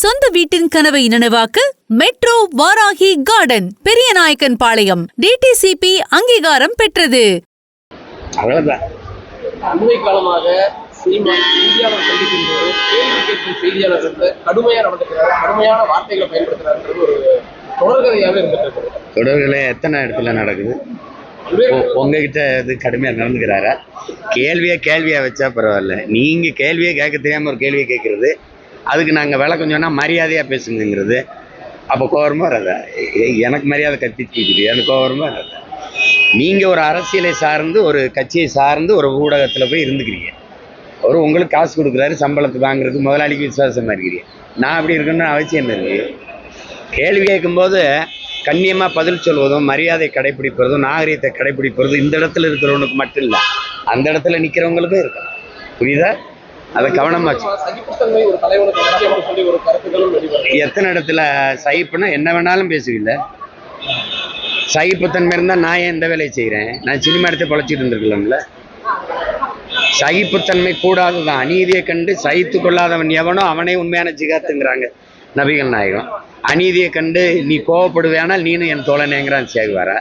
சொந்த வீட்டின் கனவை நனவாக்க metro Varahi garden Periyanaickenpalayam DTCP அங்கீகாரம் பெற்றது. அண்மை காலமாக சீமான் செய்தியாளர் சந்திக்கும் போது கேள்வி கேட்கும் செய்தியாளர்கள் கடுமையா நடந்துக்கிறார் கடுமையான வார்த்தைகளை பயன்படுத்துறாருன்றது ஒரு தொடர்கதையாக இருந்துட்டு தொடர்களை எத்தனை இடத்துல நடக்குது? உங்ககிட்ட இது கடுமையாக நடந்துக்கிறாரா? கேள்வியை கேள்வியாக வச்சா பரவாயில்ல. நீங்கள் கேள்வியை கேட்க தெரியாமல் ஒரு கேள்வியை கேட்குறது. அதுக்கு நாங்கள் விளக்கம் சொன்னால் மரியாதையாக பேசுங்கிறது அப்போ கோவரமாக வராதா. எனக்கு மரியாதை கத்திட்டு எனக்கு கோவரமாக வராதா. நீங்கள் ஒரு அரசியலை சார்ந்து ஒரு கட்சியை சார்ந்து ஒரு ஊடகத்தில் போய் இருந்துக்கிறீங்க. அவர் உங்களுக்கு காசு கொடுக்குறாரு சம்பளத்தை வாங்குறதுக்கு முதலாளிக்கு விசுவாசமாக இருக்கிறீங்க. நான் அப்படி இருக்கணும்னு அவசியம் என்ன இருக்குது கேள்வி கேட்கும்போது கண்ணியமாக பதில் சொல்வதும் மரியாதை கடைபிடிப்பதும் நாகரீகத்தை கடைபிடிப்பதும் இந்த இடத்துல இருக்கிறவனுக்கு மட்டும் இல்லை. அந்த இடத்துல நிற்கிறவங்களுக்கும் இருக்கும் புரியுதா? அதை கவனமாச்சு எத்தனை இடத்துல சகிப்புனா என்ன வேணாலும் பேசுவில்ல. சகிப்புத்தன்மை இருந்தால் நான் ஏன் இந்த வேலையை செய்கிறேன் நான் சினிமா எடுத்து பொழைச்சிட்டு இருந்திருக்கலாம்ல. சகிப்புத்தன்மை கூடாது தான் அநீதியை கண்டு சகித்து கொள்ளாதவன் எவனோ அவனே உண்மையான ஜிகாத்துங்கிறாங்க நபிகள் நாயகம். அநீதியை கண்டு நீ கோவப்படுவேனால் நீனும் என் தோழனேங்கிறான் சேகுவாரா.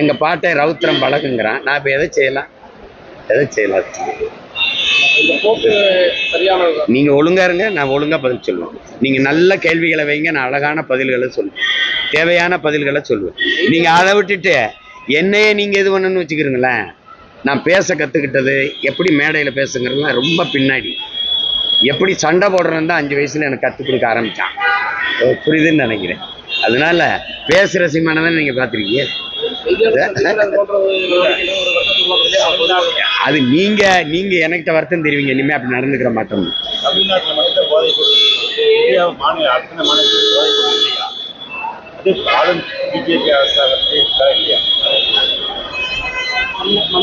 எங்கள் பாட்டை ரவுத்திரம் பழகுங்கிறான். நான் இப்போ எதை செய்யலாம்? எதை செய்யலாம்? நீங்கள் ஒழுங்கா இருங்க நான் ஒழுங்கா பதில் சொல்லுவேன். நீங்கள் நல்ல கேள்விகளை வைங்க நான் அழகான பதில்களை சொல்லுவேன். தேவையான பதில்களை சொல்லுவேன். நீங்கள் அதை விட்டுட்டு என்னையே நீங்கள் இது பண்ணணும்னு வச்சுக்கிறீங்களேன். நான் பேச கற்றுக்கிட்டது எப்படி மேடையில் பேசுங்கிறதுலாம் ரொம்ப பின்னாடி. எப்படி சண்டை போடுறேன்னு தான் அஞ்சு வயசில் எனக்கு கற்றுக் கொடுக்க ஆரம்பித்தான் புரியுதுன்னு நினைக்கிறேன். அதனால பேசுகிற சிம்மானை தான் நீங்கள் பார்த்துருக்கீங்க? அது நீங்கள் நீங்கள் எனக்கிட்ட வருத்தம் தெரிவிங்க. இனிமேல் அப்படி நடந்துக்கிற மாட்டோம்.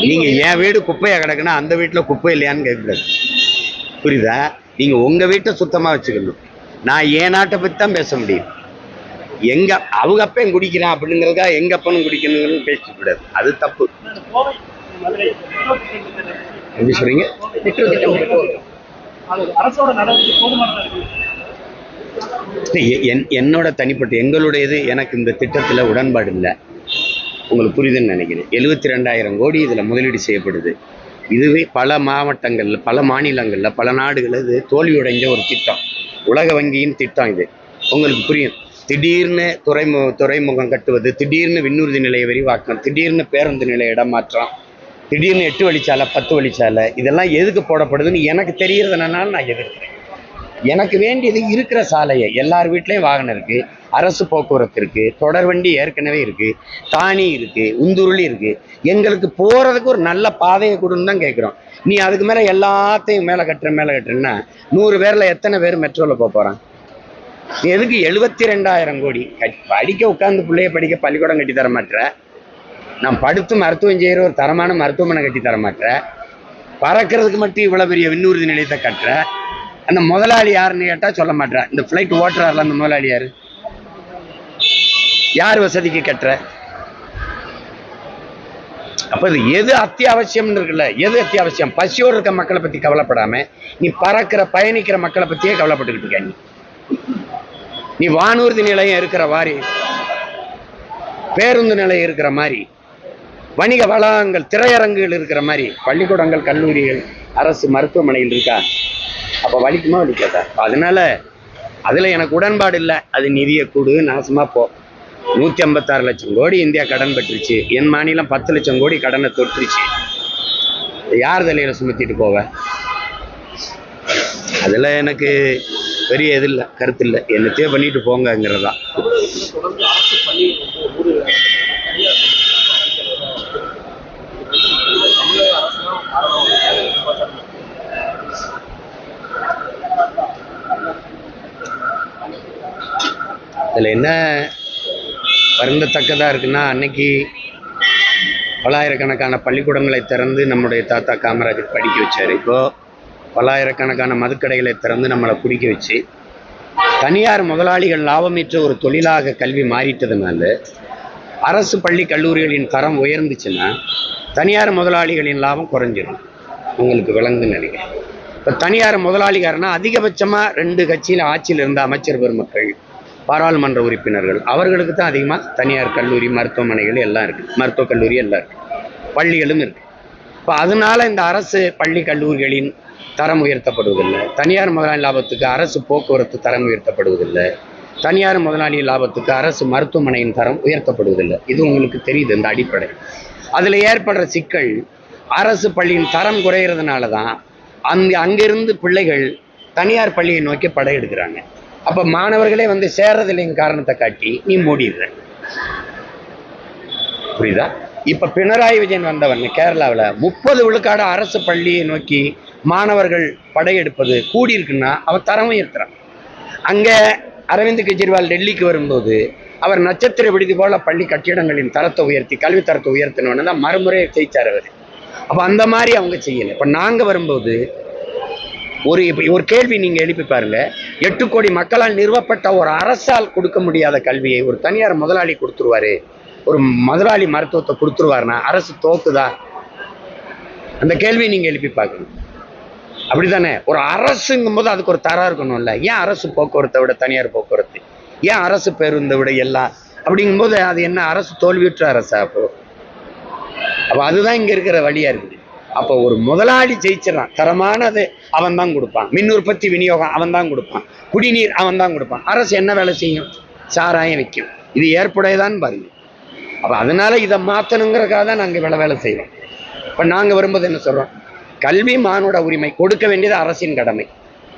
நீங்க என் வீடு குப்பையா கிடக்குன்னா அந்த வீட்டுல குப்பை இல்லையான்னு கேட்கக்கூடாது. புரியுதா? நீங்க உங்க வீட்டை சுத்தமா வச்சுக்கணும். நான் என் நாட்டை பத்தி தான் பேச முடியும். எங்க அவங்க அப்பன் குடிக்கிறான் அப்படிங்கிறதுக்காக எங்க அப்பனும் குடிக்கணும்னு பேசிக்க கூடாது அது தப்பு. எப்படி சொல்றீங்க? என்னோட தனிப்பட்ட எங்களுடையது எனக்கு இந்த திட்டத்தில் உடன்பாடு இல்லை. உங்களுக்கு புரியுதுன்னு நினைக்கிறேன். எழுபத்தி ரெண்டாயிரம் கோடி இதில் முதலீடு செய்யப்படுது. இதுவே பல மாவட்டங்களில் பல மாநிலங்களில் பல நாடுகளில் இது தோல்வியடைஞ்ச ஒரு திட்டம். உலக வங்கியின் திட்டம் இது. உங்களுக்கு புரியும். திடீர்னு துறைமு துறைமுகம் கட்டுவது திடீர்னு விண்ணூர்தி நிலைய விரிவாக்கம் திடீர்னு பேருந்து நிலைய இடமாற்றம் திடீர்னு எட்டு வழிச்சாலை பத்து வழிச்சாலை இதெல்லாம் எதுக்கு போடப்படுதுன்னு எனக்கு தெரியறதுனால நான் எதிர்க்கிறேன். எனக்கு வேண்டியது இருக்கிற சாலையை எல்லார் வீட்லேயும் வாகனம் இருக்குது அரசு போக்குவரத்து இருக்குது தொடர் வண்டி ஏற்கனவே இருக்குது தானி இருக்குது உந்துருளி இருக்குது எங்களுக்கு போகிறதுக்கு ஒரு நல்ல பாதையை கொடுன்னு தான் கேட்குறோம் நீ அதுக்கு மேலே எல்லாத்தையும் மேலே கட்டுற மேலே கட்டுறேன்னா நூறு பேரில் எத்தனை பேர் மெட்ரோவில் போக போகிறான் எதுக்கு எழுபத்தி ரெண்டாயிரம் கோடி? படிக்க உட்காந்து பிள்ளைய படிக்க பள்ளிக்கூடம் கட்டி தர மாட்டேற நான் படுத்து மருத்துவம் செய்கிற ஒரு தரமான மருத்துவமனை கட்டி தர மாட்டேன் பறக்கிறதுக்கு மட்டும் இவ்வளோ பெரிய விண்ணூர்தி நிலையத்தை கட்டுற. அந்த முதலாளி யாருன்னு கேட்டால் சொல்ல மாட்டேன் இந்த ஃப்ளைட் ஓட்டுறாருல அந்த முதலாளி யாரு? யார் வசதிக்கு கட்டுற? அப்போ இது எது அத்தியாவசியம்னு இருக்குல்ல? எது அத்தியாவசியம்? பசியோடு இருக்க மக்களை பற்றி கவலைப்படாம நீ பறக்கிற பயணிக்கிற மக்களை பற்றியே கவலைப்பட்டுக்கிட்டு இருக்க நீ. நீ வானூர்தி நிலையம் இருக்கிற மாதிரி பேருந்து நிலையம் இருக்கிற மாதிரி வணிக வளாகங்கள் திரையரங்குகள் இருக்கிற மாதிரி பள்ளிக்கூடங்கள் கல்லூரிகள் அரசு மருத்துவமனையில் இருக்கா? அப்போ வலிக்குமா வலிக்காதா? அதனால அதில் எனக்கு உடன்பாடு இல்லை. அது நிதியை கூடு நாசமாக போ. நூற்றி ஐம்பத்தாறு லட்சம் கோடி இந்தியா கடன் பெற்றுச்சு என் மாநிலம் பத்து லட்சம் கோடி கடனை தொற்றுச்சு யார் தலையில் சுமத்திட்டு போவ? அதில் எனக்கு பெரிய இது இல்லை கருத்து இல்லை. என்னத்தையோ பண்ணிட்டு போங்கங்கிறது தான் தொடர்ந்து அரசு பள்ளி வந்து ஒரு தனியார் தமிழக அரசு தான் காரணம் இதில் என்ன வருந்தத்தக்கதாக இருக்குன்னா அன்னைக்கு பல்லாயிரக்கணக்கான பள்ளிக்கூடங்களை திறந்து நம்முடைய தாத்தா காமராஜர் படிக்க வச்சார். இப்போ பல்லாயிரக்கணக்கான மதுக்கடைகளை திறந்து நம்மளை குடிக்க வச்சு தனியார் முதலாளிகள் லாபமேற்ற ஒரு தொழிலாக கல்வி மாறிட்டதுனால அரசு பள்ளி கல்லூரிகளின் தரம் உயர்ந்துச்சுன்னா தனியார் முதலாளிகளின் லாபம் குறைஞ்சிடும் உங்களுக்கு விளங்குன்னு நினைக்கிறேன். இப்போ தனியார் முதலாளிகாரனா அதிகபட்சமாக ரெண்டு கட்சியில் ஆட்சியில் இருந்த அமைச்சர் பெருமக்கள் பாராளுமன்ற உறுப்பினர்கள். அவர்களுக்கு தான் அதிகமாக தனியார் கல்லூரி மருத்துவமனைகள் எல்லாம் இருக்குது மருத்துவக் கல்லூரி எல்லாம் இருக்குது பள்ளிகளும் இருக்குது இப்போ அதனால இந்த அரசு பள்ளி கல்லூரிகளின் தரம் உயர்த்தப்படுவதில்லை. தனியார் முதலாளி லாபத்துக்கு அரசு போக்குவரத்து தரம் உயர்த்தப்படுவதில்லை. தனியார் முதலாளி லாபத்துக்கு அரசு மருத்துவமனையின் தரம் உயர்த்தப்படுவதில்லை. இது உங்களுக்கு தெரியுது இந்த அடிப்படை. அதில் ஏற்படுற சிக்கல் அரசு பள்ளியின் தரம் குறையிறதுனால தான் அந்த அங்கிருந்து பிள்ளைகள் தனியார் பள்ளியை நோக்கி படையெடுக்கிறாங்க அப்போ மாணவர்களே வந்து சேர்றதில்லைங்க காரணத்தை காட்டி நீ மூடிடுற. புரியுதா? இப்ப பினராயி விஜயன் வந்தவன் கேரளாவில் முப்பது விழுக்காடு அரசு பள்ளியை நோக்கி மாணவர்கள் படையெடுப்பது கூடியிருக்குன்னா அவன் தரம் உயர்த்துறான். அங்க அரவிந்த் கெஜ்ரிவால் டெல்லிக்கு வரும்போது அவர் நட்சத்திர விடுதி போல பள்ளி கட்டிடங்களின் தரத்தை உயர்த்தி கல்வி தரத்தை உயர்த்தணும்னு தான் மறுமுறை ஜெயிச்சார் அவர். அப்போ அந்த மாதிரி அவங்க செய்யலை. இப்போ நாங்கள் வரும்போது ஒரு ஒரு கேள்வி நீங்க எழுப்பி பாருங்க. எட்டு கோடி மக்களால் நிறுவப்பட்ட ஒரு அரசால் கொடுக்க முடியாத கல்வியை ஒரு தனியார் முதலாளி கொடுத்துருவாரு. ஒரு முதலாளி மருத்துவத்தை கொடுத்துருவாருன்னா அரசு தோக்குதா? அந்த கேள்வி நீங்க எழுப்பி பார்க்கணும். அப்படிதானே ஒரு அரசுங்கும் போது அதுக்கு ஒரு தரம் இருக்கணும்ல. ஏன் அரசு போக்குவரத்தை விட தனியார் போக்குவரத்து? ஏன் அரசு பேருந்தை விட எல்லாம் அப்படிங்கும்போது அது என்ன அரசு தோல்வியுற்ற அரசா அப்போ? அப்போ அதுதான் இங்க இருக்கிற வழியா இருக்குது. அப்போ ஒரு முதலாளி ஜெயிச்சிடறான். தரமானது அவன் தான் கொடுப்பான். மின் உற்பத்தி விநியோகம் அவன் தான் கொடுப்பான். குடிநீர் அவன் தான் கொடுப்பான். அரசு என்ன வேலை செய்யும்? சாராயம் வைக்கும். இது ஏற்புடையதான் பாருங்க. அப்போ அதனால இதை மாற்றணுங்கிறக்காக தான் நாங்கள் வேலை வேலை செய்வோம் இப்போ நாங்கள் வரும்போது என்ன சொல்கிறோம் கல்வி மானுட உரிமை கொடுக்க வேண்டியது அரசின் கடமை.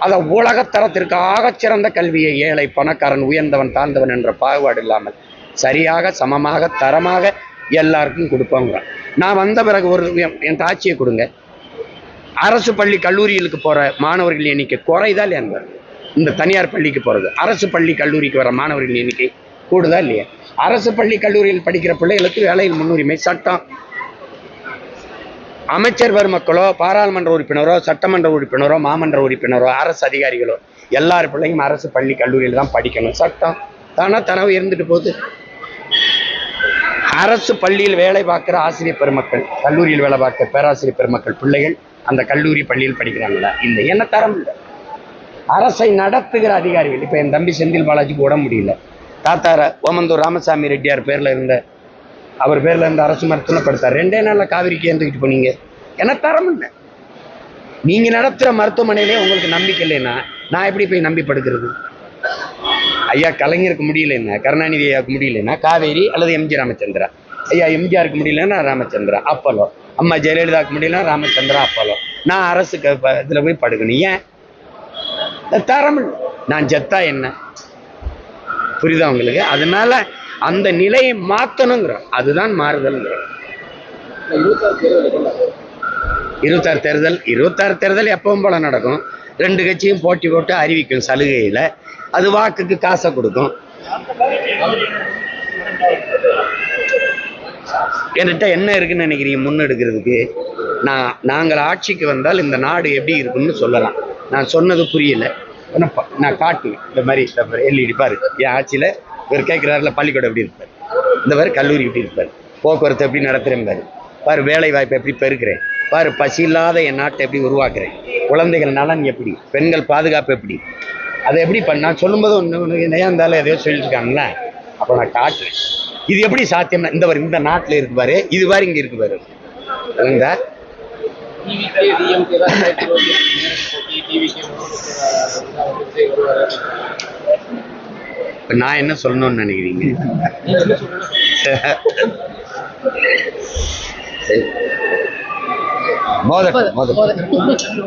அதை உலகத்தரத்திற்கு ஆகச்சிறந்த கல்வியை ஏழை பணக்காரன் உயர்ந்தவன் தாழ்ந்தவன் என்ற பாகுபாடு இல்லாமல் சரியாக சமமாக தரமாக எல்லாருக்கும் கொடுப்பாங்க நான் வந்த பிறகு ஒரு என் தாட்சியை ஆட்சியை கொடுங்க. அரசு பள்ளி கல்லூரிகளுக்கு போகிற மாணவர்கள் எண்ணிக்கை குறைதா இல்லையா இந்த தனியார் பள்ளிக்கு போகிறது அரசு பள்ளி கல்லூரிக்கு வர மாணவர்கள் எண்ணிக்கை கூடுதா இல்லையா? அரசு பள்ளி கல்லூரியில் படிக்கிற பிள்ளைகளுக்கு வேலையில் முன்னுரிமை சட்டம். அமைச்சர் பெருமக்களோ பாராளுமன்ற உறுப்பினரோ சட்டமன்ற உறுப்பினரோ மாமன்ற உறுப்பினரோ அரசு அதிகாரிகளோ எல்லார் பிள்ளையும் அரசு பள்ளி கல்லூரியில் தான் படிக்கணும். சட்டம் தானா தரவு இருந்துட்டு போகுது. அரசு பள்ளியில் வேலை பார்க்குற ஆசிரியர் பெருமக்கள் கல்லூரியில் வேலை பார்க்குற பேராசிரியர் பெருமக்கள் பிள்ளைகள் அந்த கல்லூரி பள்ளியில் படிக்கிறாங்களா? இல்லை என்ன தரம் இல்லை. அரசை நடத்துகிற அதிகாரிகள் இப்போ என் தம்பி செந்தில் பாலாஜிக்கு உட முடியல. தாத்தார ஓமந்தூர் ராமசாமி ரெட்டியார் பேரில் இருந்த அவர் பேரில் இருந்த அரசு மருத்துவமனை படுத்தார். ரெண்டே நாளில் காவிரிக்கு ஏந்துக்கிட்டு போனீங்க. என்ன தரம் இல்லை. நீங்கள் நடத்துகிற மருத்துவமனையிலே உங்களுக்கு நம்பிக்கை இல்லைன்னா நான் எப்படி போய் நம்பி படுக்கிறது? ஐயா கலைஞருக்கு முடியலன்னா கருணாநிதி ஐயாவுக்கு முடியலன்னா காவேரி அல்லது எம்ஜி ராமச்சந்திரா? ஐயா எம்ஜிஆருக்கு முடியலன்னா ராமச்சந்திரா. அப்பலோ அம்மா ஜெயலலிதாவுக்கு முடியலன்னா ராமச்சந்திரா அப்பலோ நான் அரசுக்கு இதில் போய் படுக்கணும். ஏன்? தரம். நான் செத்தா என்ன? புரியுதா உங்களுக்கு? அதனால அந்த நிலையை மாற்றணுங்கிறோம் அதுதான் மாறுதல்ங்கிறோம் இருபத்தாறு தேர்தல் இருபத்தாறு தேர்தல் எப்பவும் போல நடக்கும். ரெண்டு கட்சியும் போட்டி போட்டு அறிவிக்கும் சலுகையில் அது வாக்குக்கு காசை கொடுக்கும். என்கிட்ட என்ன இருக்குன்னு நினைக்கிறீங்க? முன்னெடுக்கிறதுக்கு. நான் நாங்கள் ஆட்சிக்கு வந்தால் இந்த நாடு எப்படி இருக்குன்னு சொல்லலாம். நான் சொன்னது புரியல. நான் காட்டுவேன். இந்த மாதிரி இந்த மாதிரி எல்இடி பாரு. என் ஆட்சியில் இவர் கேட்குறாருல பள்ளிக்கூடம் எப்படி இருப்பார்? இந்த மாதிரி கல்லூரி எப்படி இருப்பார்? போக்குவரத்து எப்படி நடத்துகிறேன் பாரு. பாரு வேலை வாய்ப்பை எப்படி பெருக்கிறேன். பாரு பசி இல்லாத என் நாட்டை எப்படி உருவாக்குறேன். குழந்தைகள் நலன் எப்படி? பெண்கள் பாதுகாப்பு எப்படி? அதை எப்படி பண்ணால் சொல்லும்போது ஒன்று ஒன்று ஏன் இருந்தாலும் எதையோ சொல்லிட்டு அப்போ நான் காட்டுறேன். இது எப்படி சாத்தியம்னா இந்த பாரு இந்த நாட்டில் இருக்கு பாரு இது பாரு இங்கே இருக்கு பாரு. விளங்குதா இப்போ நான் என்ன சொல்லணும்னு நினைக்கிறீங்க? நீங்க என்ன